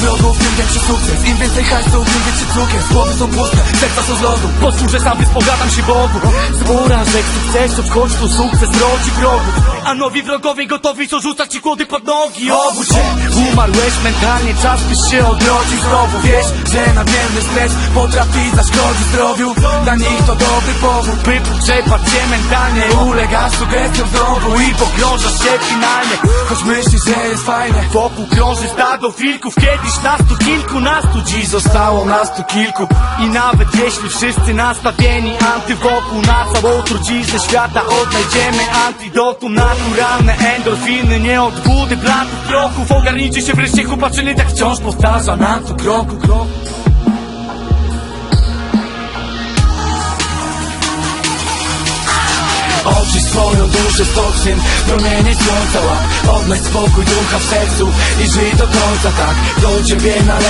wrogów, tym większy sukces. Im więcej hajsu, tym większy cukier. Głowy są puste, serca są z lodu. Że sam wyspowiadam się Bogu. Z porażek, sukcesów, w końcu sukces rodzi wrogów. A nowi wrogowie gotowi są rzucać ci kłody pod nogi. Obudź się, umarłeś mentalnie, czas byś się odrodził. Znowu Wiesz, że nadmierny stres potrafi zaszkodzić zdrowiu. Dla nich to dobry powód By przepad cię mentalnie. Ulegasz sugestiom znowu i Pogrążasz się finalnie. Choć myślisz, że jest fajne Wokół krąży stado wilków. Kiedyś nas tu kilkunastu Dziś zostało nas tu kilku. I nawet jeśli wszyscy nastawieni Anty wokół na całą truciznę świata Odnajdziemy antidotum Naturalne. Endorfiny Nie odbudy blatów kroków Ogarnijcie się wreszcie chłopaczyny Tak wciąż powtarza nam tu kroku kroku Oczyść swoją duszę toksyn Promienie słońca łap Odnajdź spokój ducha w sercu I żyj do końca tak. Do ciebie należy